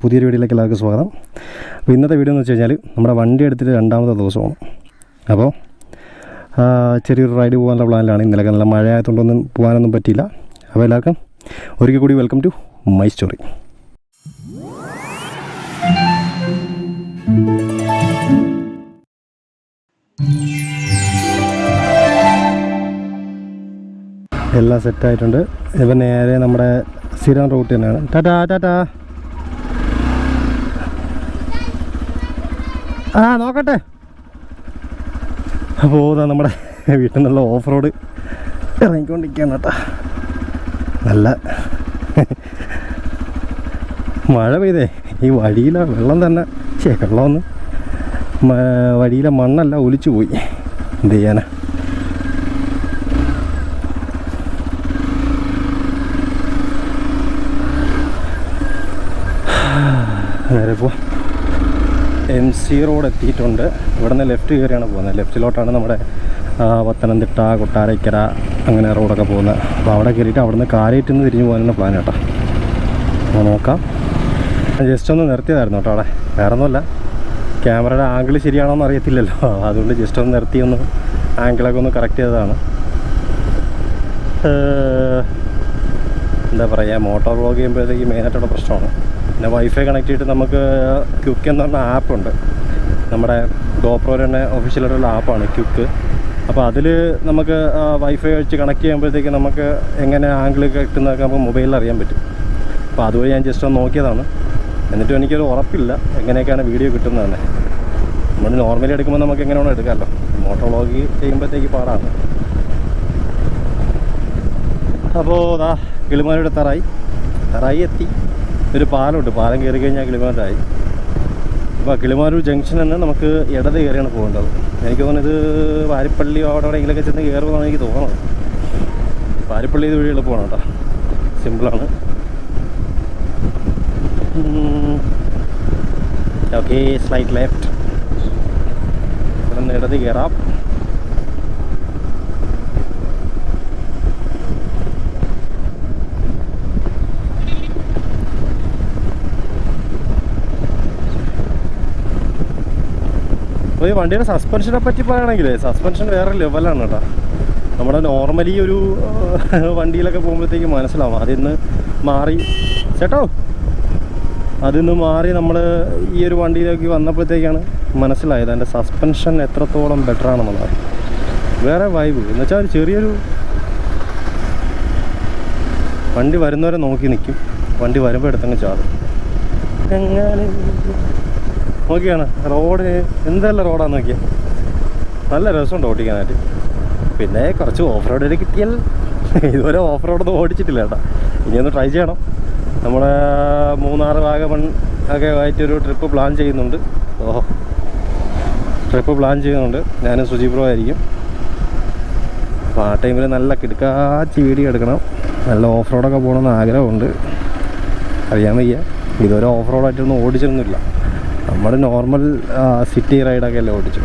പുതിയൊരു വീഡിയോയിലേക്ക് എല്ലാവർക്കും സ്വാഗതം. അപ്പോൾ ഇന്നത്തെ വീഡിയോ എന്ന് വെച്ച് കഴിഞ്ഞാൽ നമ്മുടെ വണ്ടി എടുത്തിട്ട് രണ്ടാമത്തെ ദിവസമാണ്. അപ്പോൾ ചെറിയൊരു റൈഡ് പോകാനുള്ള പ്ലാനിലാണ് ഇന്നലെ. നല്ല മഴ ആയതുകൊണ്ടൊന്നും പോകാനൊന്നും പറ്റിയില്ല. അപ്പോൾ എല്ലാവർക്കും ഒരിക്കൽ കൂടി വെൽക്കം ടു മൈ സ്റ്റോറി. എല്ലാം സെറ്റായിട്ടുണ്ട് ഇപ്പം നേരെ നമ്മുടെ സ്ഥിരം റൂട്ട് തന്നെയാണ്. ടാറ്റാ ടാറ്റാ ആ നോക്കട്ടെ. അപ്പോൾ നമ്മുടെ വീട്ടിൽ നിന്നുള്ള ഓഫ് റോഡ് ഇറങ്ങിക്കൊണ്ടിരിക്കുകയാണ് കേട്ടോ. നല്ല മഴ പെയ്തേ. ഈ വഴിയിലെ വെള്ളം തന്നെ ചേ വെള്ളമൊന്ന് വഴിയിലെ മണ്ണല്ല ഒലിച്ചു പോയി. എന്ത് ചെയ്യാനാ? നേരെ പോവാം. എം സി റോഡ് എത്തിയിട്ടുണ്ട്. ഇവിടെ നിന്ന് ലെഫ്റ്റ് കയറിയാണ് പോകുന്നത്. ലെഫ്റ്റിലോട്ടാണ് നമ്മുടെ പത്തനംതിട്ട കൊട്ടാരക്കര അങ്ങനെ റോഡൊക്കെ പോകുന്നത്. അപ്പോൾ അവിടെ കയറിയിട്ട് അവിടെ നിന്ന് കാരേറ്റിൽ തിരിഞ്ഞു പോകാനാണ് പ്ലാൻ കേട്ടോ. അപ്പോൾ നോക്കാം. ജസ്റ്റ് ഒന്ന് നിർത്തിയതായിരുന്നു കേട്ടോ അവിടെ. വേറെ ഒന്നുമല്ല ക്യാമറയുടെ ആംഗിൾ ശരിയാണോ എന്ന് അറിയത്തില്ലല്ലോ. അതുകൊണ്ട് ജസ്റ്റ് ഒന്ന് നിർത്തി ഒന്ന് ആംഗിളൊക്കെ ഒന്ന് കറക്റ്റ് ചെയ്തതാണ്. എന്താ പറയുക മോട്ടോർ വ്ളോഗ് ചെയ്യുമ്പോഴത്തേക്ക് മെയിനായിട്ടുള്ള പ്രശ്നമാണ്. പിന്നെ വൈഫൈ കണക്ട് ചെയ്തിട്ട് നമുക്ക് ക്യുക്ക് എന്ന് പറഞ്ഞ ആപ്പുണ്ട് നമ്മുടെ ഗോപ്രോ തന്നെ ഒഫീഷ്യലായിട്ടുള്ള ആപ്പാണ് ക്യുക്ക് അപ്പോൾ അതിൽ നമുക്ക് വൈഫൈ വെച്ച് കണക്ട് ചെയ്യുമ്പോഴത്തേക്ക് നമുക്ക് എങ്ങനെ ആംഗിൾ കിട്ടുന്നതൊക്കെ നമുക്ക് മൊബൈലിൽ അറിയാൻ പറ്റും. അപ്പോൾ അതുവഴി ഞാൻ ജസ്റ്റ് ഒന്ന് നോക്കിയതാണ്. എന്നിട്ടും എനിക്കൊരു ഉറപ്പില്ല എങ്ങനെയൊക്കെയാണ് വീഡിയോ കിട്ടുന്നതെന്ന്. നമ്മൾ നോർമലി എടുക്കുമ്പോൾ നമുക്ക് എങ്ങനെ വേണം എടുക്കാമല്ലോ മോട്ടോർ വ്ളോഗ് ചെയ്യുമ്പോഴത്തേക്ക് പാടാണ്. അപ്പോൾ അതാ കിളിമാനൂർ തറായി. തറായി എത്തി. ഒരു പാലമുണ്ട്. പാലം കയറി കഴിഞ്ഞാൽ കിളിമാരായി. അപ്പോൾ കിളിമാരൂർ ജംഗ്ഷനിൽ നിന്ന് നമുക്ക് ഇടത് കയറിയാണ് പോകേണ്ടത്. എനിക്ക് തോന്നുന്നത് ഇത് വാരിപ്പള്ളി അവിടെ എവിടെയെങ്കിലൊക്കെ ചെന്ന് കയറുമെന്നാണ് എനിക്ക് തോന്നുന്നത് വാരിപ്പള്ളി ഇത് വഴി എളുപ്പമാണ് കേട്ടോ. സിമ്പിളാണ് ഓക്കെ സ്ലൈറ്റ് ലെഫ്റ്റ് ഇവിടെ നിന്ന് ഇടത് കയറാം. അപ്പോൾ ഈ വണ്ടിയുടെ സസ്പെൻഷനെ പറ്റി പറയുകയാണെങ്കിൽ സസ്പെൻഷൻ വേറെ ലെവലാണ് കേട്ടോ നമ്മുടെ നോർമലി ഒരു വണ്ടിയിലൊക്കെ പോകുമ്പോഴത്തേക്ക് മനസ്സിലാവും. അതിൽ നിന്ന് മാറി ചേട്ടോ? അതിൽ നിന്ന് മാറി നമ്മൾ ഈ ഒരു വണ്ടിയിലേക്ക് വന്നപ്പോഴത്തേക്കാണ് മനസ്സിലായത് അതിന്റെ സസ്പെൻഷൻ എത്രത്തോളം ബെറ്റർ ആണെന്നുള്ളത്. വേറെ വൈബ് എന്ന് വെച്ചാൽ ഒരു ചെറിയൊരു വണ്ടി വരുന്നവരെ നോക്കി നിൽക്കും വണ്ടി വരുമ്പോൾ എടുത്തങ്ങ് ചാടും. എങ്ങനെ നോക്കിയാണ്. റോഡ് എന്തെല്ലാം റോഡാണ് നോക്കിയാൽ നല്ല രസമുണ്ട് ഓടിക്കാനായിട്ട്. പിന്നെ കുറച്ച് ഓഫ് റോഡിൽ കിട്ടിയാൽ ഇതുവരെ ഓഫ് റോഡൊന്നും ഓടിച്ചിട്ടില്ല കേട്ടോ. ഇനിയൊന്ന് ട്രൈ ചെയ്യണം. നമ്മുടെ മൂന്നാർ വാഗമൺ ഒക്കെ ആയിട്ടൊരു ട്രിപ്പ് പ്ലാൻ ചെയ്യുന്നുണ്ട്. ഓ ട്രിപ്പ് പ്ലാൻ ചെയ്യുന്നുണ്ട്. ഞാൻ സുജിബ്രോ ആയിരിക്കും. അപ്പോൾ ആ ടൈമിൽ നല്ല കിടക്കാച്ചി വീഡിയോ എടുക്കണം. നല്ല ഓഫ് റോഡൊക്കെ പോകണമെന്ന് ആഗ്രഹമുണ്ട്. അറിയാൻ വയ്യ. ഇതുവരെ ഓഫ് റോഡായിട്ടൊന്നും ഓടിച്ചിരുന്നില്ല നമ്മൾ നോർമൽ സിറ്റി റൈഡൊക്കെ അല്ലേ ഓടിച്ചു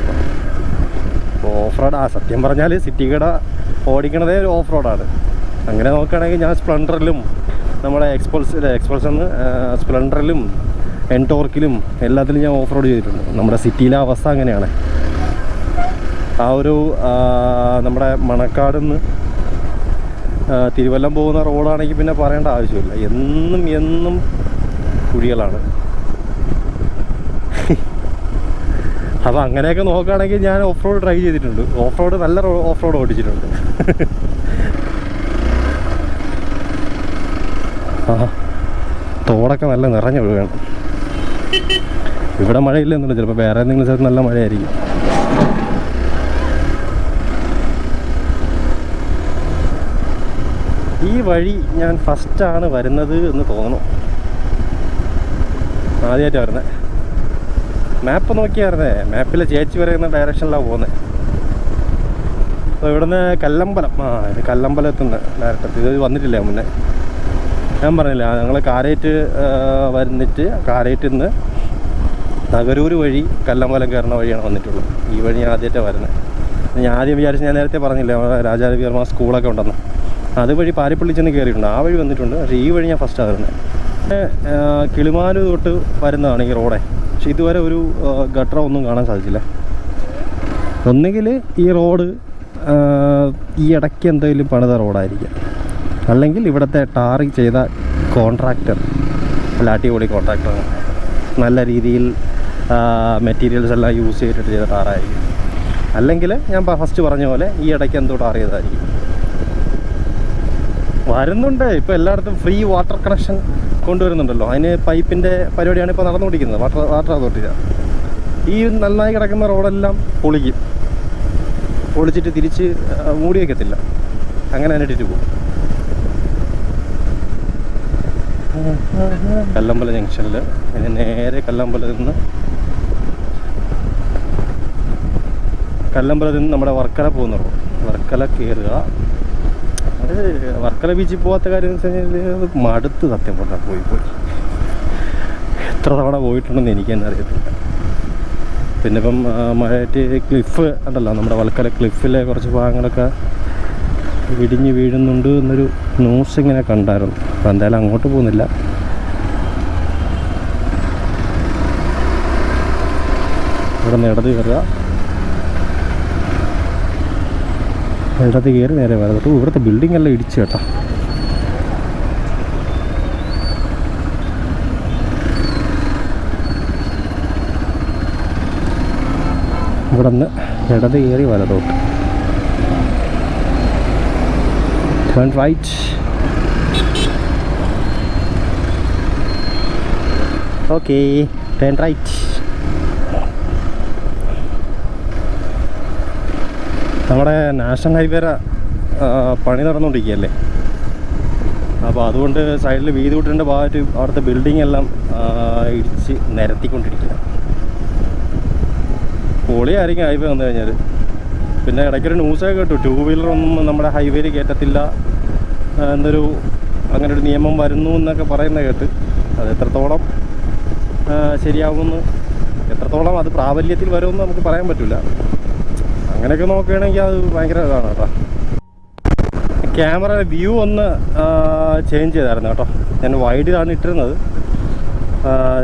അപ്പോൾ ഓഫ് റോഡ് ആ സത്യം പറഞ്ഞാൽ സിറ്റി കട ഓടിക്കണതേ ഒരു ഓഫ് റോഡാണ് അങ്ങനെ നോക്കുകയാണെങ്കിൽ ഞാൻ സ്പ്ലണ്ടറിലും നമ്മുടെ എക്സ്പോൾസ് എന്ന് സ്പ്ലെൻഡറിലും എൻടോർക്കിലും എല്ലാത്തിലും ഞാൻ ഓഫ് റോഡ് ചെയ്തിട്ടുണ്ട്. നമ്മുടെ സിറ്റിയിലെ അവസ്ഥ അങ്ങനെയാണ്. ആ ഒരു നമ്മുടെ മണക്കാട് നിന്ന് തിരുവല്ലം പോകുന്ന റോഡാണെങ്കിൽ പിന്നെ പറയേണ്ട ആവശ്യമില്ല. എന്നും എന്നും കുഴികളാണ്. അപ്പോൾ അങ്ങനെയൊക്കെ നോക്കുകയാണെങ്കിൽ ഞാൻ ഓഫ് റോഡ് ട്രൈ ചെയ്തിട്ടുണ്ട്. ഓഫ് റോഡ് നല്ല ഓഫ് റോഡ് ഓടിച്ചിട്ടുണ്ട്. ആ തോടൊക്കെ നല്ല നിറഞ്ഞു നിറഞ്ഞൊഴുകണം ഇവിടെ മഴയില്ലെന്നുണ്ട്. ചിലപ്പോൾ വേറെ എന്തെങ്കിലും സ്ഥലത്ത് നല്ല മഴയായിരിക്കും. ഈ വഴി ഞാൻ ഫസ്റ്റാണ് വരുന്നത് എന്ന് തോന്നുന്നു. ആദ്യമായിട്ടാണ് വരുന്നത് മാപ്പ് നോക്കിയായിരുന്നേ മാപ്പിൽ ചേച്ചി പറയുന്ന ഡയറക്ഷനിലാണ് പോകുന്നത് അപ്പോൾ ഇവിടുന്ന് കല്ലമ്പലം. ആ ഇത് കല്ലമ്പലം കല്ലമ്പലത്തുനിന്ന് ഡയറക്ടർ ഇത് വന്നിട്ടില്ലേ മുന്നേ? ഞാൻ പറഞ്ഞില്ല ഞങ്ങൾ കാരേറ്റ് വന്നിട്ട് കാരേറ്റിൽ നിന്ന് നഗരൂർ വഴി കല്ലമ്പലം കയറുന്ന വഴിയാണ് വന്നിട്ടുള്ളത്. ഈ വഴി ഞാൻ ആദ്യമായിട്ടാണ് വരുന്നത് ഞാൻ ആദ്യം വിചാരിച്ച് ഞാൻ നേരത്തെ പറഞ്ഞില്ലേ നമ്മുടെ രാജാരവിവർമ്മ സ്കൂളൊക്കെ ഉണ്ടെന്ന്. അതുവഴി പാരിപ്പള്ളി ചെന്ന് കയറിയിട്ടുണ്ട്. ആ വഴി വന്നിട്ടുണ്ട്. പക്ഷേ ഈ വഴി ഞാൻ ഫസ്റ്റാണ് വരുന്നത് കിളിമാലു തൊട്ട് വരുന്നതാണ് ഈ റോഡെ. പക്ഷെ ഇതുവരെ ഒരു ഗട്ടറോ ഒന്നും കാണാൻ സാധിച്ചില്ല. ഒന്നുകിൽ ഈ റോഡ് ഈ ഇടയ്ക്ക് എന്തെങ്കിലും പണിത റോഡായിരിക്കാം. അല്ലെങ്കിൽ ഇവിടുത്തെ ടാറി ചെയ്ത കോൺട്രാക്ടർ അല്ല അടിപൊളി കോൺട്രാക്ടറാണ് നല്ല രീതിയിൽ മെറ്റീരിയൽസ് എല്ലാം യൂസ് ചെയ്തിട്ട് ചെയ്ത ടാറായിരിക്കും. അല്ലെങ്കിൽ ഞാൻ ഫസ്റ്റ് പറഞ്ഞ പോലെ ഈ ഇടയ്ക്ക് എന്തോ ടാർ ചെയ്തതായിരിക്കും. വരുന്നുണ്ട്. ഇപ്പോൾ എല്ലായിടത്തും ഫ്രീ വാട്ടർ കണക്ഷൻ കൊണ്ടുവരുന്നുണ്ടല്ലോ. അതിന് പൈപ്പിന്റെ പരിപാടിയാണ് ഇപ്പോൾ നടന്നുകൊണ്ടിരിക്കുന്നത്. വാട്ടർ വാട്ടർ അതോറിറ്റിയിലാണ് ഈ നന്നായി കിടക്കുന്ന റോഡെല്ലാം പൊളിക്കും. പൊളിച്ചിട്ട് തിരിച്ച് മൂടി വയ്ക്കത്തില്ല അങ്ങനെ തന്നെ ഇട്ടിട്ട് പോകും. കല്ലമ്പല ജംഗ്ഷനിൽ ഇനി നേരെ കല്ലമ്പല നിന്ന് കല്ലമ്പല നിന്ന് നമ്മുടെ വർക്കല പോകുന്ന റോഡ്. വർക്കല കയറുക വർക്കല ബീച്ചിൽ പോകാത്ത കാര്യം എന്ന് വെച്ച് കഴിഞ്ഞാൽ മടുത്ത് സത്യം പറഞ്ഞാൽ പോയി പോയി. എത്ര തവണ പോയിട്ടുണ്ടെന്ന് എനിക്ക് തന്നെ അറിയത്തില്ല. പിന്നെ ഇപ്പം ആ, ക്ലിഫ് ഉണ്ടല്ലോ നമ്മുടെ വൽക്കല ക്ലിഫിലെ കുറച്ച് ഭാഗങ്ങളൊക്കെ ഇടിഞ്ഞ് വീഴുന്നുണ്ട് എന്നൊരു ന്യൂസ് ഇങ്ങനെ കണ്ടായിരുന്നു. അപ്പം എന്തായാലും അങ്ങോട്ട് പോകുന്നില്ല. ഇവിടെ നിന്ന് ഇടത് കയറുക. ഇടത് കയറി നേരെ വലത്തോട്ട് ഇവിടുത്തെ ബിൽഡിംഗ് എല്ലാം ഇടിച്ചു കേട്ടോ. ഇവിടെ നിന്ന് ഇടത് കയറി വലതോട്ട്. Turn right okay turn right നമ്മുടെ നാഷണൽ ഹൈവേര പണി നടന്നുകൊണ്ടിരിക്കുകയല്ലേ? അപ്പോൾ അതുകൊണ്ട് സൈഡിൽ വീതി കൂട്ടിന്റെ ഭാഗത്ത് അവിടുത്തെ ബിൽഡിംഗ് എല്ലാം ഇടിച്ച് നിരത്തിക്കൊണ്ടിരിക്കുക പൊളിയായിരിക്കും ഹൈവേ വന്നു കഴിഞ്ഞാൽ പിന്നെ ഇടയ്ക്കൊരു ന്യൂസൊക്കെ കേട്ടു ടൂ വീലറൊന്നും നമ്മുടെ ഹൈവേയിൽ കയറ്റത്തില്ല എന്നൊരു അങ്ങനെ ഒരു നിയമം വരുന്നു എന്നൊക്കെ പറയുന്നത് കേട്ട് അത് എത്രത്തോളം ശരിയാവുമെന്ന് എത്രത്തോളം അത് പ്രാബല്യത്തിൽ വരുമെന്ന് നമുക്ക് പറയാൻ പറ്റില്ല അങ്ങനെയൊക്കെ നോക്കുകയാണെങ്കിൽ അത് ഭയങ്കര ഇതാണ് കേട്ടോ. ക്യാമറ വ്യൂ ഒന്ന് ചേഞ്ച് ചെയ്തായിരുന്നു കേട്ടോ. ഞാൻ വൈഡിലാണ് ഇട്ടിരുന്നത്.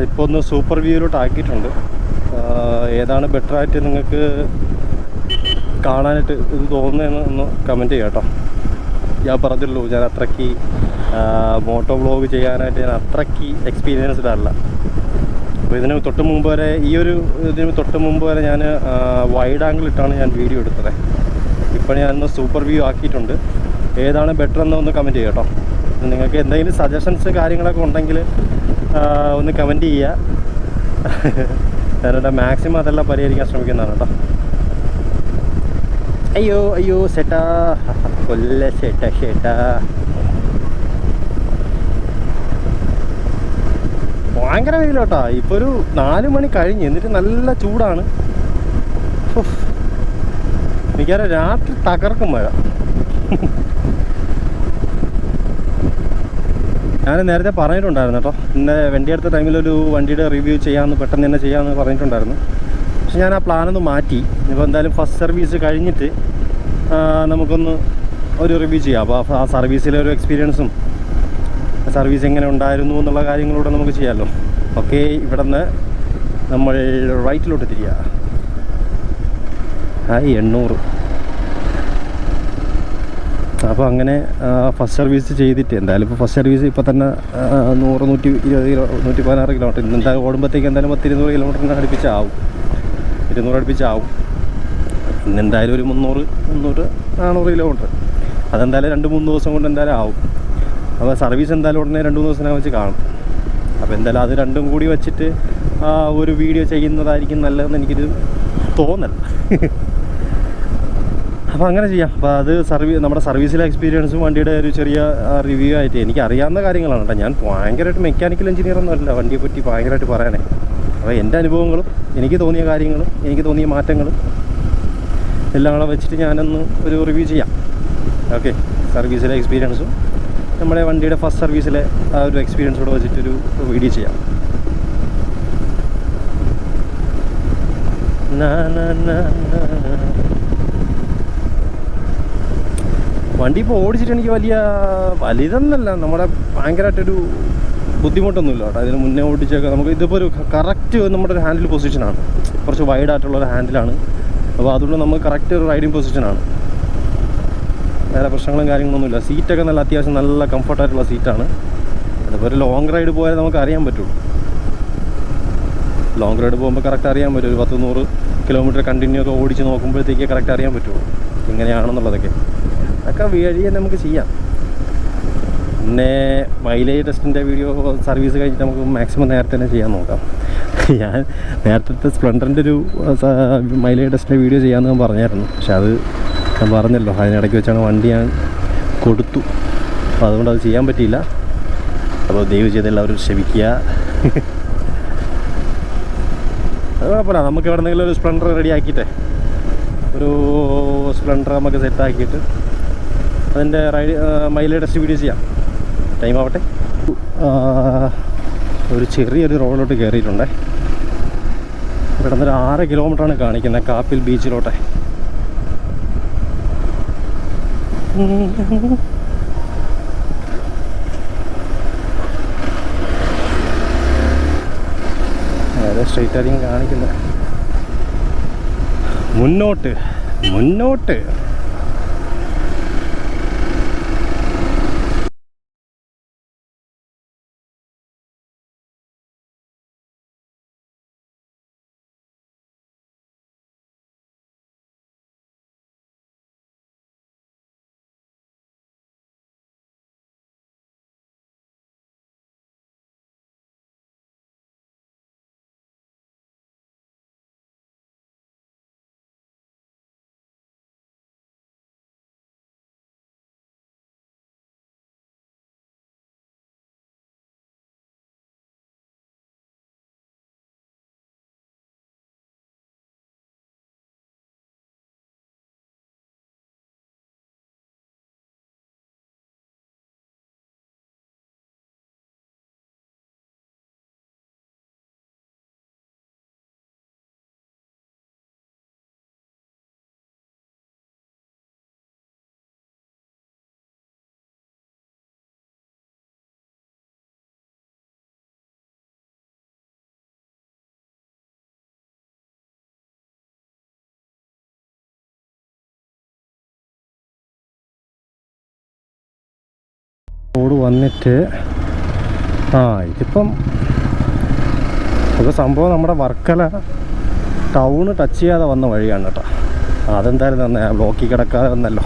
ഇപ്പോൾ ഒന്ന് സൂപ്പർ വ്യൂയിലോട്ട് ആക്കിയിട്ടുണ്ട്. ഏതാണ് ബെറ്ററായിട്ട് നിങ്ങൾക്ക് കാണാനായിട്ട് ഇത് തോന്നുന്നതെന്ന് ഒന്ന് കമന്റ് ചെയ്യാം കേട്ടോ. ഞാൻ പറഞ്ഞുള്ളൂ ഞാൻ അത്രയ്ക്ക് മോട്ടോ വ്ളോഗ് ചെയ്യാനായിട്ട് ഞാൻ അത്രയ്ക്ക് എക്സ്പീരിയൻസ്ഡ് അല്ല അപ്പോൾ ഇതിന് തൊട്ട് മുമ്പ് വരെ ഈ ഒരു ഇതിന് തൊട്ട് മുമ്പ് വരെ ഞാൻ വൈഡ് ആംഗിൾ ഇട്ടാണ് ഞാൻ വീഡിയോ എടുത്തത്. ഇപ്പോൾ ഞാനൊന്ന് സൂപ്പർ വ്യൂ ആക്കിയിട്ടുണ്ട്. ഏതാണ് ബെറ്റർ എന്ന് ഒന്ന് കമന്റ് ചെയ്യുക കേട്ടോ. നിങ്ങൾക്ക് എന്തെങ്കിലും സജഷൻസ് കാര്യങ്ങളൊക്കെ ഉണ്ടെങ്കിൽ ഒന്ന് കമന്റ് ചെയ്യുക. ഞാനെന്റെ മാക്സിമം അതെല്ലാം പരിഹരിക്കാൻ ശ്രമിക്കുന്നതാണ് കേട്ടോ. അയ്യോ അയ്യോ ചേട്ടാ. കൊല്ല ചേട്ടാ ചേട്ടാ. ഭയങ്കര വെയിലോട്ടാ. ഇപ്പൊ ഒരു നാലു മണി കഴിഞ്ഞ്. എന്നിട്ട് നല്ല ചൂടാണ്. എനിക്കറ രാത്രി തകർക്കും മഴ. ഞാൻ നേരത്തെ പറഞ്ഞിട്ടുണ്ടായിരുന്നു കേട്ടോ. ഇന്ന് വണ്ടി എടുത്ത ടൈമിൽ ഒരു വണ്ടിയുടെ റിവ്യൂ ചെയ്യാമെന്ന് പെട്ടെന്ന് തന്നെ ചെയ്യാമെന്ന് പറഞ്ഞിട്ടുണ്ടായിരുന്നു. പക്ഷെ ഞാൻ ആ പ്ലാനൊന്ന് മാറ്റി. ഇപ്പോൾ എന്തായാലും ഫസ്റ്റ് സർവീസ് കഴിഞ്ഞിട്ട് നമുക്കൊന്ന് ഒരു റിവ്യൂ ചെയ്യാം. അപ്പോൾ ആ സർവീസിലെ ഒരു എക്സ്പീരിയൻസും സർവീസ് എങ്ങനെ ഉണ്ടായിരുന്നു എന്നുള്ള കാര്യങ്ങളൂടെ നമുക്ക് ചെയ്യാമല്ലോ ഓക്കെ ഇവിടെ നിന്ന് നമ്മൾ റൈറ്റിലോട്ട് തിരിയ. ഹായ് എണ്ണൂറ്. അപ്പോൾ അങ്ങനെ ഫസ്റ്റ് സർവീസ് ചെയ്തിട്ട് എന്തായാലും ഇപ്പോൾ ഫസ്റ്റ് സർവീസ് ഇപ്പോൾ തന്നെ നൂറ് നൂറ്റി ഇരുപത് കിലോ നൂറ്റി പതിനാറ് കിലോമീറ്റർ എന്തായാലും ഓടുമ്പോഴത്തേക്ക് എന്തായാലും പത്ത് ഇരുന്നൂറ് കിലോമീറ്ററിന് അടുപ്പിച്ചാവും. ഇരുന്നൂറ് അടുപ്പിച്ചാവും. ഇന്ന് എന്തായാലും ഒരു മുന്നൂറ് മുന്നൂറ് നാനൂറ് കിലോമീറ്റർ അതെന്തായാലും രണ്ട് മൂന്ന് ദിവസം കൊണ്ട് എന്തായാലും ആവും. അപ്പോൾ സർവീസ് എന്തായാലും ഉടനെ രണ്ട് മൂന്ന് ദിവസത്തിനകം വെച്ച് കാണും. അപ്പോൾ എന്തായാലും അത് രണ്ടും കൂടി വെച്ചിട്ട് ഒരു വീഡിയോ ചെയ്യുന്നതായിരിക്കും നല്ലതെന്ന് എനിക്കൊരു തോന്നൽ. അപ്പോൾ അങ്ങനെ ചെയ്യാം. അപ്പോൾ അത് സർവീസ് നമ്മുടെ സർവീസിലെ എക്സ്പീരിയൻസും വണ്ടിയുടെ ഒരു ചെറിയ റിവ്യൂ ആയിട്ട് എനിക്ക് അറിയാവുന്ന കാര്യങ്ങളാണ് കേട്ടോ. ഞാൻ ഭയങ്കരമായിട്ട് മെക്കാനിക്കൽ എഞ്ചിനീയർ ഒന്നും അല്ല വണ്ടിയെ പറ്റി ഭയങ്കരമായിട്ട് പറയാനേ. അപ്പോൾ എന്റെ അനുഭവങ്ങളും എനിക്ക് തോന്നിയ കാര്യങ്ങളും എനിക്ക് തോന്നിയ മാറ്റങ്ങളും എല്ലാം കൂടെ വെച്ചിട്ട് ഞാനൊന്ന് ഒരു റിവ്യൂ ചെയ്യാം. ഓക്കെ സർവീസിലെ എക്സ്പീരിയൻസും നമ്മുടെ വണ്ടിയുടെ ഫസ്റ്റ് സർവീസിലെ ആ ഒരു എക്സ്പീരിയൻസോട് വെച്ചിട്ടൊരു വീഡിയോ ചെയ്യാം. വണ്ടി ഇപ്പോൾ ഓടിച്ചിട്ട് എനിക്ക് വലിയ വലുതെന്നല്ല നമ്മുടെ ഭയങ്കരമായിട്ടൊരു ബുദ്ധിമുട്ടൊന്നുമില്ല കേട്ടോ. അതിന് മുന്നേ ഓടിച്ചൊക്കെ നമുക്ക് ഇതിപ്പോൾ ഒരു കറക്റ്റ് നമ്മുടെ ഒരു ഹാൻഡിൽ പൊസിഷനാണ് കുറച്ച് വൈഡ് ആയിട്ടുള്ള ഒരു ഹാൻഡിലാണ് അപ്പോൾ അതുകൊണ്ട് നമുക്ക് കറക്റ്റ് ഒരു റൈഡിങ് പൊസിഷനാണ് വേറെ പ്രശ്നങ്ങളും കാര്യങ്ങളൊന്നുമില്ല. സീറ്റൊക്കെ നല്ല അത്യാവശ്യം നല്ല കംഫർട്ടായിട്ടുള്ള സീറ്റാണ്. അതിപ്പോൾ ഒരു ലോങ് റൈഡ് പോയാൽ നമുക്ക് അറിയാൻ പറ്റുള്ളൂ. ലോങ് റൈഡ് പോകുമ്പോൾ കറക്റ്റ് അറിയാൻ പറ്റും. ഒരു പത്ത് നൂറ് കിലോമീറ്റർ കണ്ടിന്യൂ ഒക്കെ ഓടിച്ച് നോക്കുമ്പോഴത്തേക്ക് കറക്റ്റ് അറിയാൻ പറ്റുള്ളൂ. ഇങ്ങനെയാണെന്നുള്ളതൊക്കെ. അതൊക്കെ വഴിയെ നമുക്ക് ചെയ്യാം. പിന്നെ മൈലേജ് ടെസ്റ്റിന്റെ വീഡിയോ സർവീസ് കഴിഞ്ഞിട്ട് നമുക്ക് മാക്സിമം നേരത്തെ തന്നെ ചെയ്യാൻ നോക്കാം. ഞാൻ നേരത്തെ സ്പ്ലെൻഡറിന്റെ ഒരു മൈലേജ് ടെസ്റ്റിന്റെ വീഡിയോ ചെയ്യാമെന്ന് ഞാൻ പറഞ്ഞായിരുന്നു. പക്ഷെ അത് ഞാൻ പറഞ്ഞല്ലോ അതിനിടയ്ക്ക് വെച്ചാണ് വണ്ടി ഞാൻ കൊടുത്തു. അപ്പോൾ അതുകൊണ്ട് അത് ചെയ്യാൻ പറ്റിയില്ല. അപ്പോൾ ദൈവം ചെയ്ത് എല്ലാവരും ക്ഷമിക്കുക. അത് കുഴപ്പമില്ല. നമുക്ക് എവിടെ നിന്നെങ്കിലും ഒരു സ്പ്ലെൻഡർ റെഡി ആക്കിയിട്ടേ. ഒരു സ്പ്ലെൻഡർ നമുക്ക് സെറ്റ് ആക്കിയിട്ട് അതിന്റെ റൈഡ് മൈലേജ് ടെസ്റ്റ് വീഡിയോ ചെയ്യാം. ടൈം ആവട്ടെ. ഒരു ചെറിയൊരു റോഡിലോട്ട് കയറിയിട്ടുണ്ടേ. ഇവിടെ നിന്ന് ഒരു ആറ് കിലോമീറ്ററാണ് കാണിക്കുന്നത്. കാപ്പിൽ ബീച്ചിലോട്ടെ നേരെ സ്ട്രെയിറ്റ് ആയിരിക്കും കാണിക്കുന്നത് മുന്നോട്ട് മുന്നോട്ട്. റോഡ് വന്നിട്ട് ആ ഇതിപ്പം ഇത് സംഭവം നമ്മുടെ വർക്കല ടൗണ് ടച്ച് ചെയ്യാതെ വന്ന വഴിയാണ് കേട്ടോ. അതെന്തായാലും തന്നെ ബ്ലോക്കിൽ കിടക്കാതെ വന്നല്ലോ.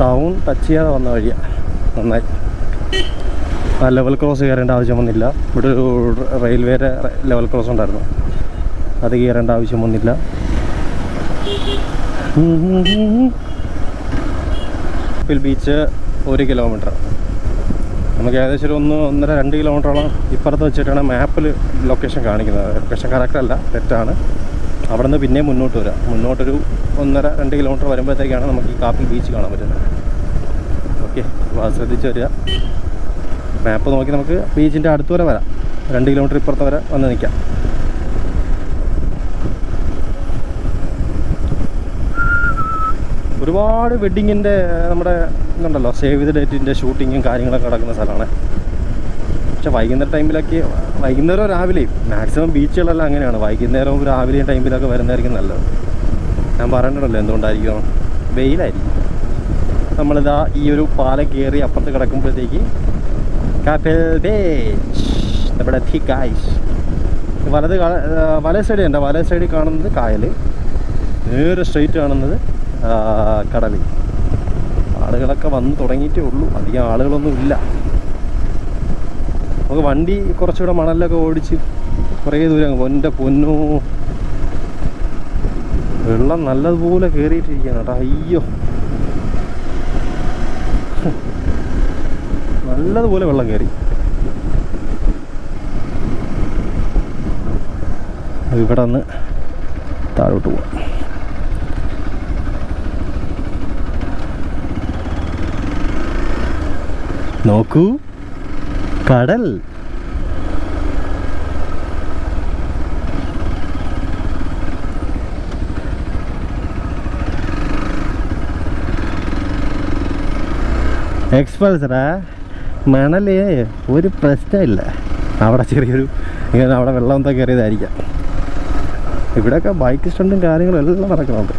ടൗൺ ടച്ച് ചെയ്യാതെ വന്ന വഴിയാണ് നന്നായി. ആ ലെവൽ ക്രോസ് കയറേണ്ട ആവശ്യം വന്നില്ല. ഇവിടെ ഒരു റെയിൽവേയുടെ ലെവൽ ക്രോസ് ഉണ്ടായിരുന്നു. അത് കയറേണ്ട ആവശ്യം വന്നില്ല. ബീച്ച് ഒരു കിലോമീറ്റർ നമുക്ക് ഏകദേശം ഒരു ഒന്ന് ഒന്നര രണ്ട് കിലോമീറ്ററോളം ഇപ്പുറത്ത് വെച്ചിട്ടാണ് മാപ്പിൽ ലൊക്കേഷൻ കാണിക്കുന്നത്. ലൊക്കേഷൻ കറക്റ്റ് അല്ല തെറ്റാണ്. അവിടെ നിന്ന് പിന്നെയും മുന്നോട്ട് വരാം. മുന്നോട്ടൊരു ഒന്നര രണ്ട് കിലോമീറ്റർ വരുമ്പോഴത്തേക്കാണ് നമുക്ക് ഈ കാപ്പി ബീച്ച് കാണാൻ പറ്റുന്നത്. ഓക്കെ അപ്പോൾ അത് ശ്രദ്ധിച്ച് വരിക. മാപ്പ് നോക്കി നമുക്ക് ബീച്ചിന്റെ അടുത്ത് വരെ വരാം. രണ്ട് കിലോമീറ്റർ ഇപ്പുറത്ത് വരെ വന്ന് നിൽക്കാം ഒരുപാട് വെഡ്ഡിങ്ങിന്റെ നമ്മുടെ ഇതുണ്ടല്ലോ സേവ് ദ ഡേറ്റിന്റെ ഷൂട്ടിങ്ങും കാര്യങ്ങളൊക്കെ നടക്കുന്ന സ്ഥലമാണ്. പക്ഷെ വൈകുന്നേരം ടൈമിലൊക്കെ വൈകുന്നേരം രാവിലെയും മാക്സിമം ബീച്ചുകളെല്ലാം അങ്ങനെയാണ്. വൈകുന്നേരവും രാവിലെയും ടൈമിലൊക്കെ വരുന്നതായിരിക്കും നല്ലത്. ഞാൻ പറഞ്ഞിട്ടുണ്ടല്ലോ എന്തുകൊണ്ടായിരിക്കും? വെയിലായിരിക്കും. നമ്മളിതാ ഈ ഒരു പാലം കയറി അപ്പുറത്ത് കിടക്കുമ്പോഴത്തേക്ക് കാപ്പൽ ബീച്ച് നമ്മുടെ ധി കായ്സ് വലത് വലേ സൈഡ് ഉണ്ട്? വല സൈഡിൽ കാണുന്നത് കായൽ. നേരെ സ്ട്രെയിറ്റ് കാണുന്നത് ആ, കടൽ ആളുകളൊക്കെ വന്ന് തുടങ്ങിയിട്ടേ ഉള്ളൂ. അധികം ആളുകളൊന്നും ഇല്ല. നമുക്ക് വണ്ടി കുറച്ചുകൂടെ മണലൊക്കെ ഓടിച്ച് കുറേ ദൂരം എന്റെ പൊന്നു. വെള്ളം നല്ലതുപോലെ കയറിയിട്ടിരിക്കുകയാണ് കേട്ടോ. അയ്യോ. നല്ലതുപോലെ വെള്ളം കയറി. ഇവിടെ നിന്ന് താഴോട്ട് പോവാം. നോക്കൂ. കടൽ. എക്സ്പൾസറാ മണലേ ഒരു പ്രശ്നമില്ല. അവിടെ ചെറിയൊരു ഇങ്ങനെ അവിടെ വെള്ളം എന്താ കയറിയതായിരിക്കാം. ഇവിടെയൊക്കെ ബൈക്ക് സ്റ്റണ്ടും കാര്യങ്ങളും എല്ലാം നടക്കുന്നുണ്ട്.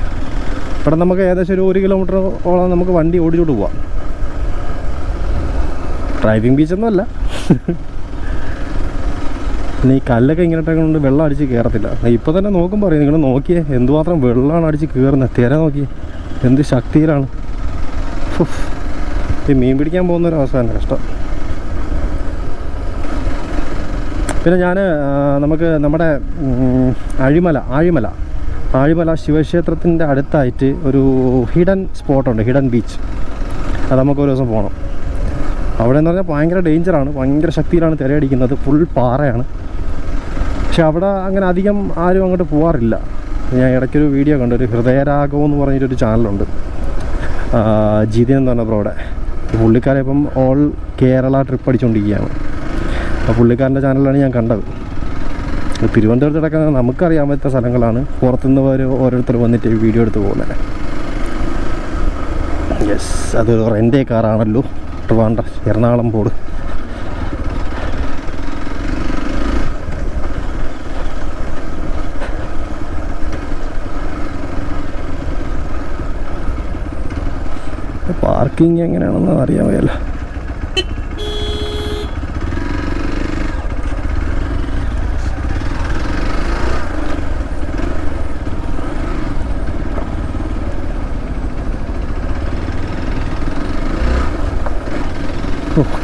ഇവിടെ നമുക്ക് ഏകദേശം ഒരു ഒരു കിലോമീറ്റർ ഓളം നമുക്ക് വണ്ടി ഓടിച്ചോട്ട് പോവാം. ഡ്രൈവിംഗ് ബീച്ചൊന്നും അല്ല പിന്നെ ഈ കല്ലൊക്കെ ഇങ്ങനെ കൊണ്ട് വെള്ളം അടിച്ച് കയറത്തില്ല ഇപ്പോൾ തന്നെ നോക്കുമ്പോൾ അറിയാം നിങ്ങൾ നോക്കിയേ എന്തുമാത്രം വെള്ളമാണ് അടിച്ച് കയറുന്നത് തിര നോക്കിയേ എന്ത് ശക്തിയിലാണ്. ഈ മീൻ പിടിക്കാൻ പോകുന്ന ഒരു അവസ്ഥ കഷ്ടം. പിന്നെ ഞാൻ നമുക്ക് നമ്മുടെ അഴിമല ആഴിമല. ആഴിമല ശിവക്ഷേത്രത്തിന്റെ അടുത്തായിട്ട് ഒരു ഹിഡൻ സ്പോട്ടുണ്ട് ഹിഡൻ ബീച്ച് അത് നമുക്ക് ഒരു ദിവസം പോകണം അവിടെ എന്ന് പറഞ്ഞാൽ ഭയങ്കര ഡേഞ്ചറാണ്. ഭയങ്കര ശക്തിയിലാണ് തിരയടിക്കുന്നത്. ഫുൾ പാറയാണ്. പക്ഷെ അവിടെ അങ്ങനെ അധികം ആരും അങ്ങോട്ട് പോകാറില്ല ഞാൻ ഇടയ്ക്കൊരു വീഡിയോ കണ്ടു. ഒരു ഹൃദയരാഗം എന്ന് പറഞ്ഞിട്ടൊരു ചാനലുണ്ട്. ജിതിൻ എന്ന് പറഞ്ഞ ബ്രോടെ പുള്ളിക്കാരെ ഇപ്പം ഓൾ കേരള ട്രിപ്പ് അടിച്ചുകൊണ്ടിരിക്കുകയാണ് അപ്പോൾ പുള്ളിക്കാരന്റെ ചാനലാണ് ഞാൻ കണ്ടത്. തിരുവനന്തപുരത്തടക്കം നമുക്കറിയാൻ പറ്റുന്ന സ്ഥലങ്ങളാണ്. പുറത്തുനിന്ന് ഓരോരുത്തർ വന്നിട്ട് വീഡിയോ എടുത്ത് പോകുന്നത്. യെസ് അത് റെന്റേ കാറാണല്ലോ. ട്രിവാൻഡ്ര എറണാകുളം ബോർഡ്. പാർക്കിംഗ് എങ്ങനെയാണെന്ന് അറിയാൻ വയ്യല്ല.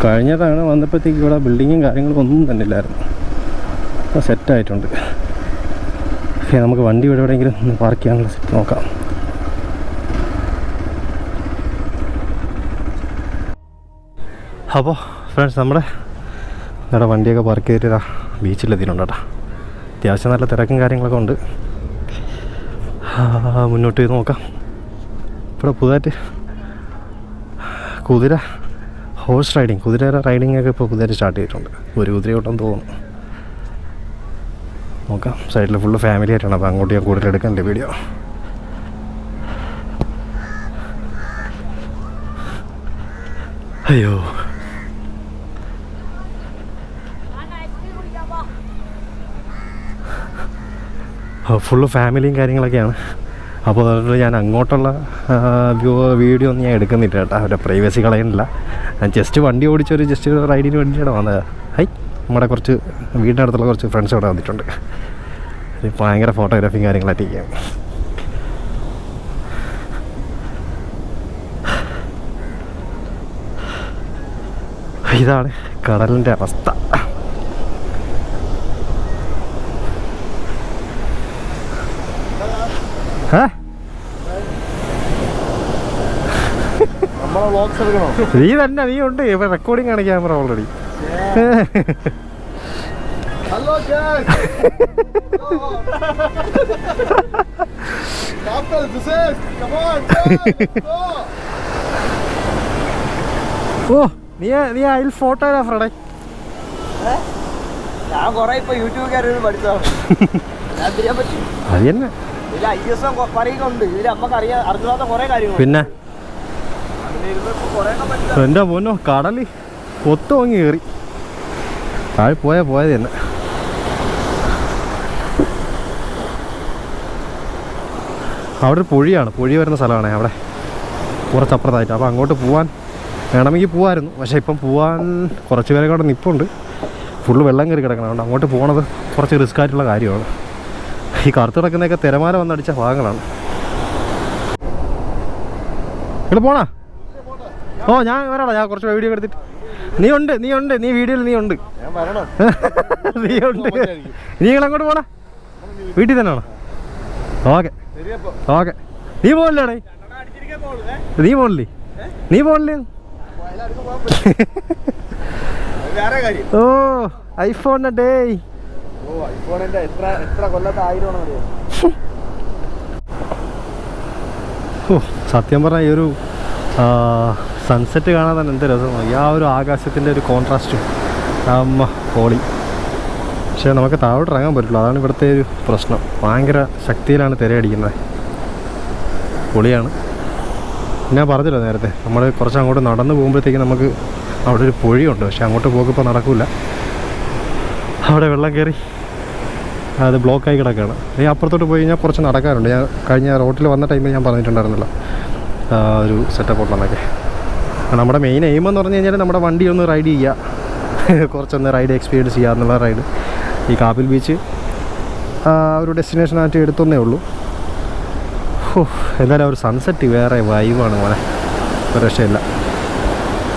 കഴിഞ്ഞ തവണ വന്നപ്പോഴത്തേക്ക് ഇവിടെ ബിൽഡിങ്ങും കാര്യങ്ങളും ഒന്നും തന്നെ ഇല്ലായിരുന്നു. അപ്പോൾ സെറ്റായിട്ടുണ്ട് ഓക്കെ നമുക്ക് വണ്ടി ഇവിടെ എവിടെയെങ്കിലും ഒന്ന് പാർക്ക് ചെയ്യാനുള്ള സെറ്റ് നോക്കാം. അപ്പോൾ ഫ്രണ്ട്സ് നമ്മുടെ ഇവിടെ വണ്ടിയൊക്കെ പാർക്ക് ചെയ്തിട്ട് ബീച്ചിലെത്തിയിട്ടുണ്ട് കേട്ടോ. അത്യാവശ്യം നല്ല തിരക്കും കാര്യങ്ങളൊക്കെ ഉണ്ട്. മുന്നോട്ട് ചെയ്ത് നോക്കാം. ഇവിടെ പുതുതായിട്ട് കുതിര ഹോഴ്സ് റൈഡിങ് കുതിര റൈഡിങ് ഒക്കെ ഇപ്പോൾ കുതിര സ്റ്റാർട്ട് ചെയ്തിട്ടുണ്ട്. ഒരു കുതിരയോട്ടം തോന്നുന്നു. നോക്കാം. സൈഡിൽ ഫുള്ള് ഫാമിലി ആയിട്ടാണ്. അപ്പോൾ അങ്ങോട്ട് ഞാൻ കൂടുതൽ എടുക്കണ്ടേ വീഡിയോ അയ്യോ. ഫുള്ള് ഫാമിലിയും കാര്യങ്ങളൊക്കെയാണ്. അപ്പോൾ അതുകൊണ്ട് ഞാൻ അങ്ങോട്ടുള്ള വ്യൂ വീഡിയോ ഒന്നും ഞാൻ എടുക്കുന്നില്ല കേട്ടോ. അവരുടെ പ്രൈവസി കളയുന്നില്ല. ഞാൻ ജസ്റ്റ് വണ്ടി ഓടിച്ചൊരു ജസ്റ്റ് ഒരു റൈഡിന് വേണ്ടിയാണ് വന്നത്. ഹൈ നമ്മുടെ കുറച്ച് വീടിന്റെ അടുത്തുള്ള കുറച്ച് ഫ്രണ്ട്സ് ഇവിടെ വന്നിട്ടുണ്ട്. ഭയങ്കര ഫോട്ടോഗ്രാഫിയും കാര്യങ്ങളായിട്ട് ചെയ്യാം ഇതാണ് കടലിന്റെ അവസ്ഥ ഏ നമ്മളെ വ്ളോഗ്സ് എടുക്കണോ നീ തന്നെ നീ ഉണ്ട്. ഇപ്പൊ റെക്കോർഡിംഗ് ആണ് ക്യാമറ ഓൾറെഡി ഹലോ. ഓ നീ നീ അതിൽ ഫോട്ടോഗ്രാഫറടെ ഞാൻ കൊറേ ഇപ്പൊ യൂട്യൂബ് പഠിച്ചതാണ്. അത് തന്നെ. ഇതിൽ ഐ എസ് എം പറയുന്നുണ്ട് ഇതിൽ നമുക്ക് അറിയാൻ അറിഞ്ഞാത്ത കുറെ കാര്യങ്ങൾ. പിന്നെ? എന്റെ എന്റെ മോനോ കടൽ കൊത്തു വാങ്ങി കയറി. താഴെ പോയ പോയത് തന്നെ. അവിടെ ഒരു പൊഴിയാണ്. പൊഴി വരുന്ന സ്ഥലമാണ് അവിടെ. കുറച്ചപ്പുറത്തായിട്ട്. അപ്പോൾ അങ്ങോട്ട് പോവാൻ വേണമെങ്കിൽ പോവായിരുന്നു. പക്ഷേ ഇപ്പം പോവാൻ കുറച്ച് പേരൊക്കെ അവിടെ നിപ്പുണ്ട്. ഫുള്ള് വെള്ളം കയറി കിടക്കണം. അതുകൊണ്ട് അങ്ങോട്ട് പോകണത് കുറച്ച് റിസ്ക് ആയിട്ടുള്ള കാര്യമാണ്. ഈ കറുത്ത് കിടക്കുന്നതൊക്കെ തിരമാല വന്നടിച്ച ഭാഗങ്ങളാണ്. ഇവിടെ പോണാ? ഓ ഞാൻ വരാടാ ഞാൻ കുറച്ച് വീഡിയോ എടുത്തിട്ട്. നീ ഉണ്ട് നീ ഉണ്ട് നീ വീഡിയോയിൽ നീ ഉണ്ട്. നീ ഉണ്ട്. നീ അങ്ങോട്ട് പോണ വീട്ടിൽ തന്നെയാണോ ഓക്കെ. ഓക്കെ. നീ പോകണില്ലേടേ നീ പോണില്ലേ നീ കാര്യം. ഓ ഐഫോണിന്റെ ഡേ എത്ര എത്ര സത്യം പറഞ്ഞാൽ ഈ ഒരു സൺസെറ്റ് കാണാൻ തന്നെ എന്ത് രസമാണ് ആ ഒരു ആകാശത്തിന്റെ ഒരു കോൺട്രാസ്റ്റും അമ്മ ഹോളി പക്ഷേ നമുക്ക് താഴോട്ട് ഇറങ്ങാൻ പറ്റില്ല. അതാണ് ഇവിടുത്തെ ഒരു പ്രശ്നം. ഭയങ്കര ശക്തിയിലാണ് തിരയടിക്കുന്നത് പൊളിയാണ്. ഞാൻ പറഞ്ഞല്ലോ നേരത്തെ നമ്മൾ കുറച്ച് അങ്ങോട്ട് നടന്നു പോകുമ്പോഴത്തേക്ക് നമുക്ക് അവിടെ ഒരു പുഴയുണ്ട്. പക്ഷെ അങ്ങോട്ട് പോക്കിപ്പോൾ നടക്കില്ല അവിടെ വെള്ളം കയറി അത് ബ്ലോക്കായി കിടക്കുകയാണ്. ഈ അപ്പുറത്തോട്ട് പോയി കഴിഞ്ഞാൽ കുറച്ച് നടക്കാറുണ്ട് ഞാൻ കഴിഞ്ഞ റോട്ടിൽ വന്ന ടൈമിൽ ഞാൻ പറഞ്ഞിട്ടുണ്ടായിരുന്നല്ലോ. ഒരു സെറ്റപ്പ് ഉണ്ടെന്നൊക്കെ നമ്മുടെ മെയിൻ എയിം എന്ന് പറഞ്ഞു കഴിഞ്ഞാൽ നമ്മുടെ വണ്ടി ഒന്ന് റൈഡ് ചെയ്യുക കുറച്ചൊന്ന് റൈഡ് എക്സ്പീരിയൻസ് ചെയ്യുക എന്നുള്ള റൈഡ് ഈ കാപ്പിൽ ബീച്ച് ഒരു ഡെസ്റ്റിനേഷനായിട്ട് എടുത്തന്നേ ഉള്ളൂ. എന്തായാലും ഒരു സൺസെറ്റ് വേറെ വൈവാണ് മോനെ. ഒരു രക്ഷയില്ല.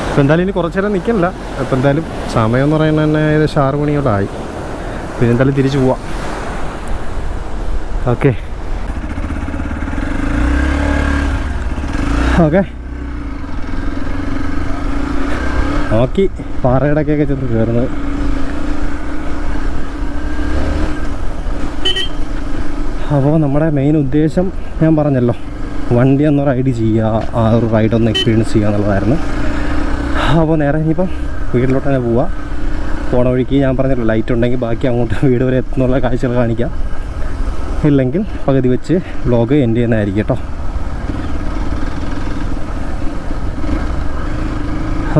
ഇപ്പം എന്തായാലും ഇനി കുറച്ച് നേരം നിൽക്കണില്ല ഇപ്പം എന്തായാലും സമയം എന്ന് പറയുന്നത് തന്നെ ഏകദേശം ആറ് മണിയോടായി. പിന്നെ എന്തായാലും തിരിച്ചു പോവാം. ഓക്കെ. ഓക്കെ. നോക്കി പാറയിടക്കൊക്കെ ചെന്ന് കയറുന്നത് അപ്പോൾ നമ്മുടെ മെയിൻ ഉദ്ദേശം ഞാൻ പറഞ്ഞല്ലോ വണ്ടി ഒന്ന് റൈഡ് ചെയ്യുക ആ ഒരു റൈഡ് ഒന്ന് എക്സ്പീരിയൻസ് ചെയ്യുക എന്നുള്ളതായിരുന്നു. അപ്പോൾ നേരെ ഇനിയിപ്പം വീട്ടിലോട്ട് തന്നെ പോവുക പോണ വഴിക്ക് ഞാൻ പറഞ്ഞല്ലോ ലൈറ്റ് ഉണ്ടെങ്കിൽ ബാക്കി അങ്ങോട്ട് വീട് വരെ എത്തുന്നുള്ള കാഴ്ചകൾ കാണിക്കാം. ഇല്ലെങ്കിൽ പകുതി വെച്ച് വ്ളോഗ് എൻഡ് ചെയ്യുന്നതായിരിക്കും കേട്ടോ.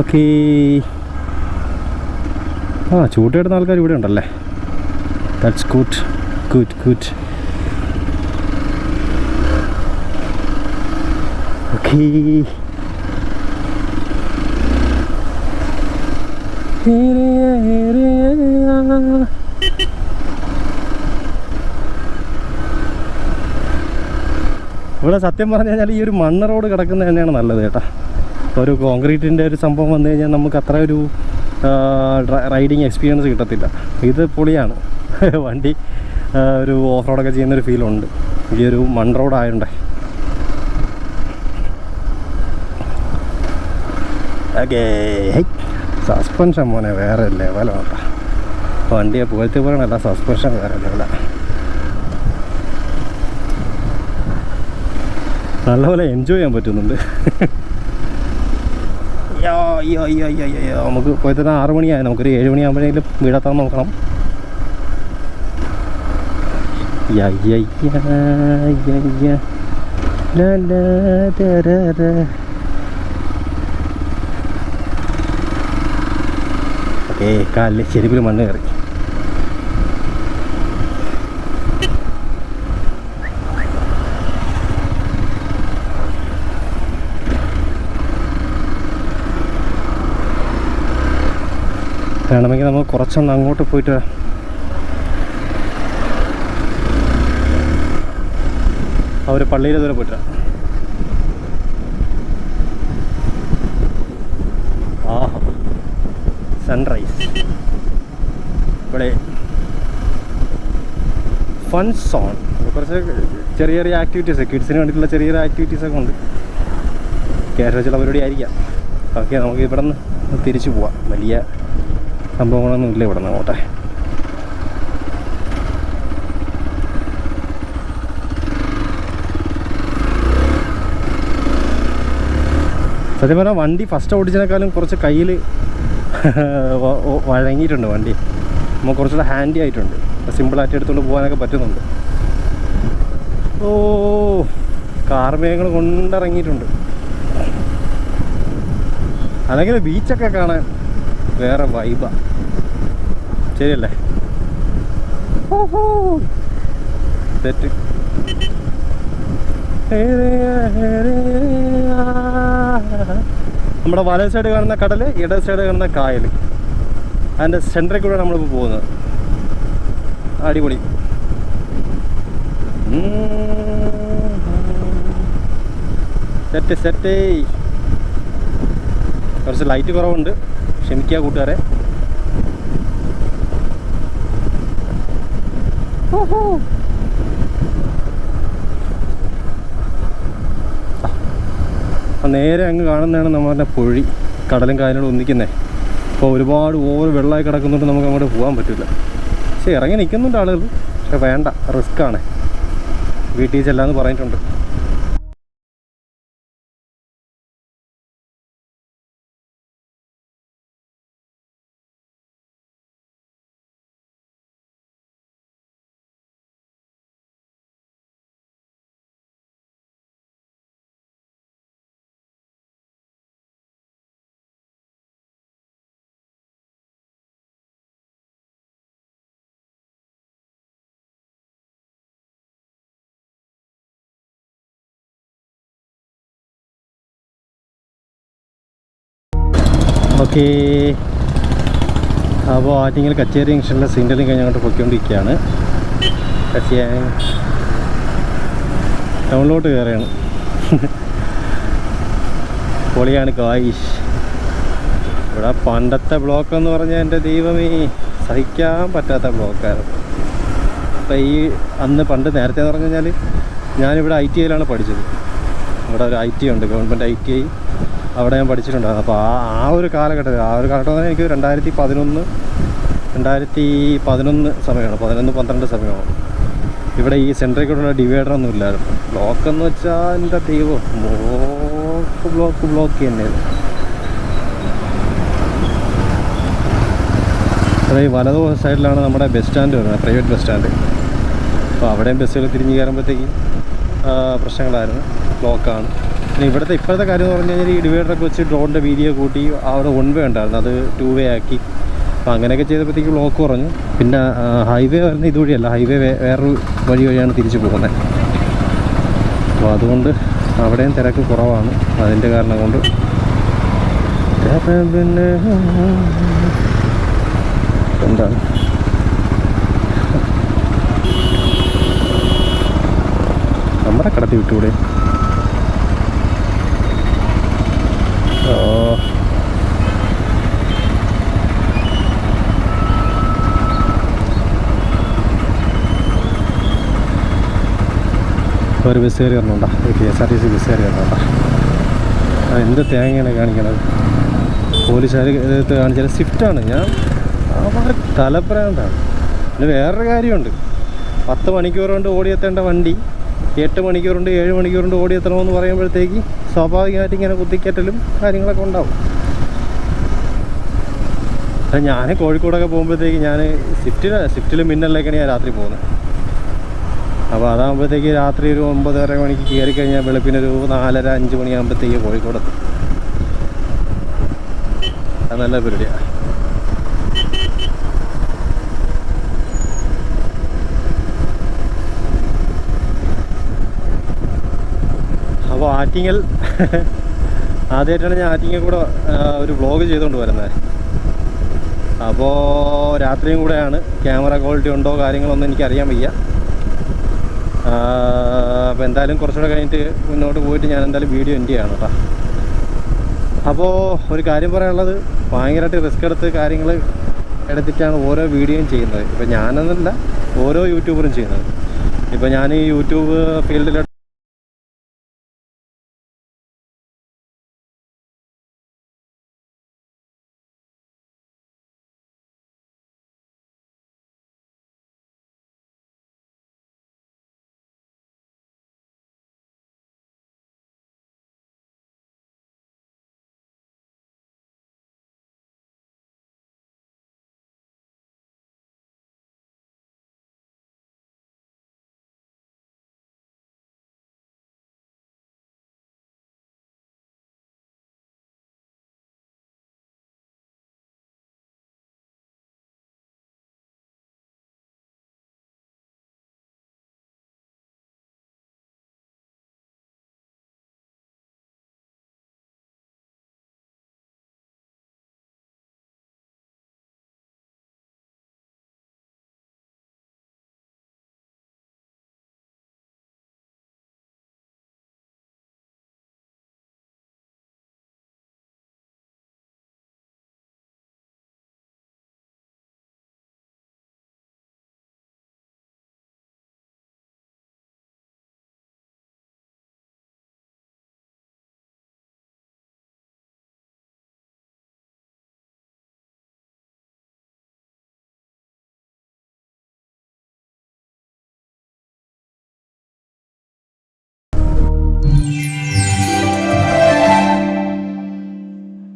ഓക്കേ ആ ചൂട്ടിടുന്ന ആൾക്കാർ ഇവിടെ ഉണ്ടല്ലേ? That's good good good okay ഇവിടെ സത്യം പറഞ്ഞു കഴിഞ്ഞാൽ ഈ ഒരു മണ്ണ് റോഡ് കിടക്കുന്നത് തന്നെയാണ് നല്ലത് കേട്ടാ. ഒരു കോൺക്രീറ്റിന്റെ ഒരു സംഭവം വന്നു കഴിഞ്ഞാൽ നമുക്ക് അത്ര ഒരു റൈഡിങ് എക്സ്പീരിയൻസ് കിട്ടത്തില്ല. ഇത് പൊളിയാണ്. വണ്ടി ഒരു ഓഫ് റോഡൊക്കെ ചെയ്യുന്നൊരു ഫീലുണ്ട് ഈ ഒരു മൺ റോഡ് ആയതുകൊണ്ടേ സസ്പെൻഷൻ മോനെ വേറെ ലെവലാണ് വണ്ടിയെ പുകഴ്ത്തി പറയണല്ല സസ്പെൻഷൻ വേറെ ലെവലാണ് നല്ലപോലെ എൻജോയ് ചെയ്യാൻ പറ്റുന്നുണ്ട്. നമുക്ക് പോയത്തന്നെ ആറ് മണിയായി. നമുക്കൊരു ഏഴ് മണിയാകുമ്പോഴേക്കും വീടെത്താൻ നോക്കണം. ഏ കാലിൽ ചെരുപ്പിൽ മണ്ണ് കയറി. വേണമെങ്കിൽ നമുക്ക് കുറച്ചൊന്ന് അങ്ങോട്ട് പോയിട്ട് വരാം. ആ ഒരു പള്ളിയിലെ ദൂരെ പോയിട്ട് വരാം. ആഹാ സൺറൈസ് ഇവിടെ ഫൺ സോൺ കുറച്ച് ചെറിയ ചെറിയ ആക്ടിവിറ്റീസ് കിഡ്സിന് വേണ്ടിയിട്ടുള്ള ചെറിയ ചെറിയ ആക്ടിവിറ്റീസ് ഒക്കെ ഉണ്ട്. ക്യാഷ് വെച്ചുള്ള പരിപാടി ആയിരിക്കാം. ഓക്കെ നമുക്ക് ഇവിടെ നിന്ന് തിരിച്ചു പോവാം. വലിയ സംഭവങ്ങളൊന്നും ഇല്ല ഇവിടെ നിന്ന് സത്യം പറഞ്ഞാൽ വണ്ടി ഫസ്റ്റ് ഓടിച്ചതിനേക്കാളും കുറച്ച് കയ്യിൽ വഴങ്ങിയിട്ടുണ്ട് വണ്ടി. നമുക്ക് കുറച്ചുകൂടെ ഹാൻഡി ആയിട്ടുണ്ട്. സിമ്പിളായിട്ട് എടുത്തുകൊണ്ട് പോകാനൊക്കെ പറ്റുന്നുണ്ട്. ഓ കാർമേഘങ്ങൾ കൊണ്ടിറങ്ങിയിട്ടുണ്ട്. അല്ലെങ്കിൽ ബീച്ചൊക്കെ കാണാൻ വേറെ വൈബാ ശരിയല്ലേ? തെറ്റ്. നമ്മുടെ വലത് സൈഡ് കാണുന്ന കടൽ ഇടത് സൈഡ് കാണുന്ന കായൽ. അതിന്റെ സെന്ററിൽ കൂടെ നമ്മളിപ്പോൾ പോകുന്നത്. അടിപൊളി. Set set. കുറച്ച് ലൈറ്റ് കുറവുണ്ട്. ക്ഷമിക്കുക കൂട്ടുകാരെ. നേരെ അങ്ങ് കാണുന്നതാണ് നമ്മുടെ പൊഴി. കടലും കാര്യങ്ങളും ഒന്നിക്കുന്നത് അപ്പോൾ ഒരുപാട് ഓവർ വെള്ളമായി കിടക്കുന്നുണ്ട് നമുക്ക് അങ്ങോട്ട് പോകാൻ പറ്റില്ല. പക്ഷെ ഇറങ്ങി നിൽക്കുന്നുണ്ട് ആളുകൾ. പക്ഷെ വേണ്ട റിസ്ക്കാണ് വീട്ടിൽ ചെല്ലാമെന്ന് പറഞ്ഞിട്ടുണ്ട്. ഓക്കേ. അപ്പോൾ ആറ്റിങ്ങൽ കച്ചേരി ജംഗ്ഷനിലെ സിഗ്നലിംഗ് കഴിഞ്ഞ് അങ്ങോട്ട് പൊയ്ക്കൊണ്ടിരിക്കുകയാണ്. കച്ചിയായ ടൗണിലോട്ട് കയറുകയാണ് പൊളിയാണ് കായിഷ് ഇവിടെ പണ്ടത്തെ ബ്ലോക്ക് എന്ന് പറഞ്ഞാൽ എന്റെ ദൈവമേ സഹിക്കാൻ പറ്റാത്ത ബ്ലോക്കായിരുന്നു അപ്പം ഈ അന്ന് പണ്ട് നേരത്തെ എന്ന് പറഞ്ഞു കഴിഞ്ഞാൽ ഞാനിവിടെ ഐ ടി ഐയിലാണ് പഠിച്ചത്. ഇവിടെ ഒരു ഐ ടി ഉണ്ട് ഗവൺമെന്റ് ഐ ടി ഐ അവിടെ ഞാൻ പഠിച്ചിട്ടുണ്ടായിരുന്നു അപ്പോൾ ആ ആ ഒരു കാലഘട്ടത്തിൽ ആ ഒരു കാലഘട്ടം എനിക്ക് രണ്ടായിരത്തി പതിനൊന്ന് രണ്ടായിരത്തി പതിനൊന്ന് സമയമാണ് പതിനൊന്ന് പന്ത്രണ്ട് സമയമാണ്. ഇവിടെ ഈ സെൻട്രിൽ ഡിവൈഡർ ഒന്നും ഇല്ലായിരുന്നു. ബ്ലോക്ക് എന്ന് വെച്ചാൽ എന്റെ ദൈവം? ബ്ലോക്ക് ബ്ലോക്ക് ബ്ലോക്ക് തന്നെയായിരുന്നു അത് ഈ വലതു സൈഡിലാണ് നമ്മുടെ ബസ് സ്റ്റാൻഡ് വരുന്നത് പ്രൈവറ്റ് ബസ് സ്റ്റാൻഡ് അപ്പോൾ അവിടെയും ബസ്സുകൾ തിരിഞ്ഞ് കയറുമ്പോഴത്തേക്കും പ്രശ്നങ്ങളായിരുന്നു. ബ്ലോക്കാണ് പിന്നെ ഇവിടുത്തെ ഇപ്പോഴത്തെ കാര്യം എന്ന് പറഞ്ഞു കഴിഞ്ഞാൽ ഈ ഡിവൈഡറൊക്കെ വെച്ച് ഡ്രോണിന്റെ വീതിയെ കൂട്ടി അവിടെ വൺ വേ ഉണ്ടായിരുന്നു. അത് ടു വേ ആക്കി. അപ്പോൾ അങ്ങനെയൊക്കെ ചെയ്തപ്പോഴത്തേക്ക് ബ്ലോക്ക് കുറഞ്ഞു. പിന്നെ ഹൈവേ വരുന്ന ഇതുവഴിയല്ല ഹൈവേ വേറൊരു വഴി വഴിയാണ് തിരിച്ചു പോകുന്നത്. അപ്പോൾ അതുകൊണ്ട് അവിടെയും തിരക്ക് കുറവാണ്. അതിന്റെ കാരണം കൊണ്ട്. പിന്നെ എന്താണ്? നമ്മുടെ കടത്തി വിട്ടൂടെ ഒരു ബസ് കയറി വരണുണ്ടോ? K S R T C bus കയറി വരണുണ്ടോ? എന്ത് തേങ്ങയാണ് കാണിക്കണത്? പോലീസുകാർ ഇത് കാണിച്ചാൽ സ്വിഫ്റ്റാണ്. ഞാൻ വളരെ തലപ്രാന്താണ് പിന്നെ വേറൊരു കാര്യമുണ്ട്. പത്ത് മണിക്കൂർ കൊണ്ട് ഓടിയെത്തേണ്ട വണ്ടി എട്ട് മണിക്കൂർ കൊണ്ട് ഏഴ് മണിക്കൂർ കൊണ്ട് ഓടിയെത്തണമെന്ന് പറയുമ്പോഴത്തേക്ക് സ്വാഭാവികമായിട്ട് ഇങ്ങനെ കുത്തിക്കറ്റലും കാര്യങ്ങളൊക്കെ ഉണ്ടാവും. ഞാൻ കോഴിക്കോടൊക്കെ പോകുമ്പോഴത്തേക്ക് ഞാൻ സ്വിഫ്റ്റിൽ സിഫ്റ്റിലും മിന്നലിലേക്കാണ് ഞാൻ രാത്രി പോകുന്നത്. അപ്പോൾ അതാകുമ്പോഴത്തേക്ക് രാത്രി ഒരു ഒമ്പതര മണിക്ക് കയറി കഴിഞ്ഞാൽ വെളുപ്പിന് ഒരു നാലര അഞ്ച് മണിയാകുമ്പോഴത്തേക്ക് കോഴിക്കോടെത്തും അത് നല്ല പരിപാടിയാണ് അപ്പോൾ ആറ്റിങ്ങൽ ആദ്യമായിട്ടാണ് ഞാൻ ആറ്റിങ്ങൽ കൂടെ ഒരു വ്ലോഗ് ചെയ്തുകൊണ്ട് വരുന്നത്. അപ്പോൾ രാത്രിയും കൂടെയാണ്. ക്യാമറ ക്വാളിറ്റി ഉണ്ടോ കാര്യങ്ങളൊന്നും എനിക്കറിയാൻ വയ്യ. അപ്പോൾ എന്തായാലും കുറച്ചുകൂടെ കഴിഞ്ഞിട്ട് മുന്നോട്ട് പോയിട്ട് ഞാൻ എന്തായാലും വീഡിയോ എൻഡ് ചെയ്യണം കേട്ടോ. അപ്പോൾ ഒരു കാര്യം പറയാനുള്ളത് ഭയങ്കരമായിട്ട് റിസ്ക് എടുത്ത് കാര്യങ്ങൾ എടുത്തിട്ടാണ് ഓരോ വീഡിയോയും ചെയ്യുന്നത്. ഇപ്പോൾ ഞാനെന്നല്ല ഓരോ യൂട്യൂബറും ചെയ്യുന്നത്. ഇപ്പോൾ ഞാൻ ഈ യൂട്യൂബ് ഫീൽഡിൽ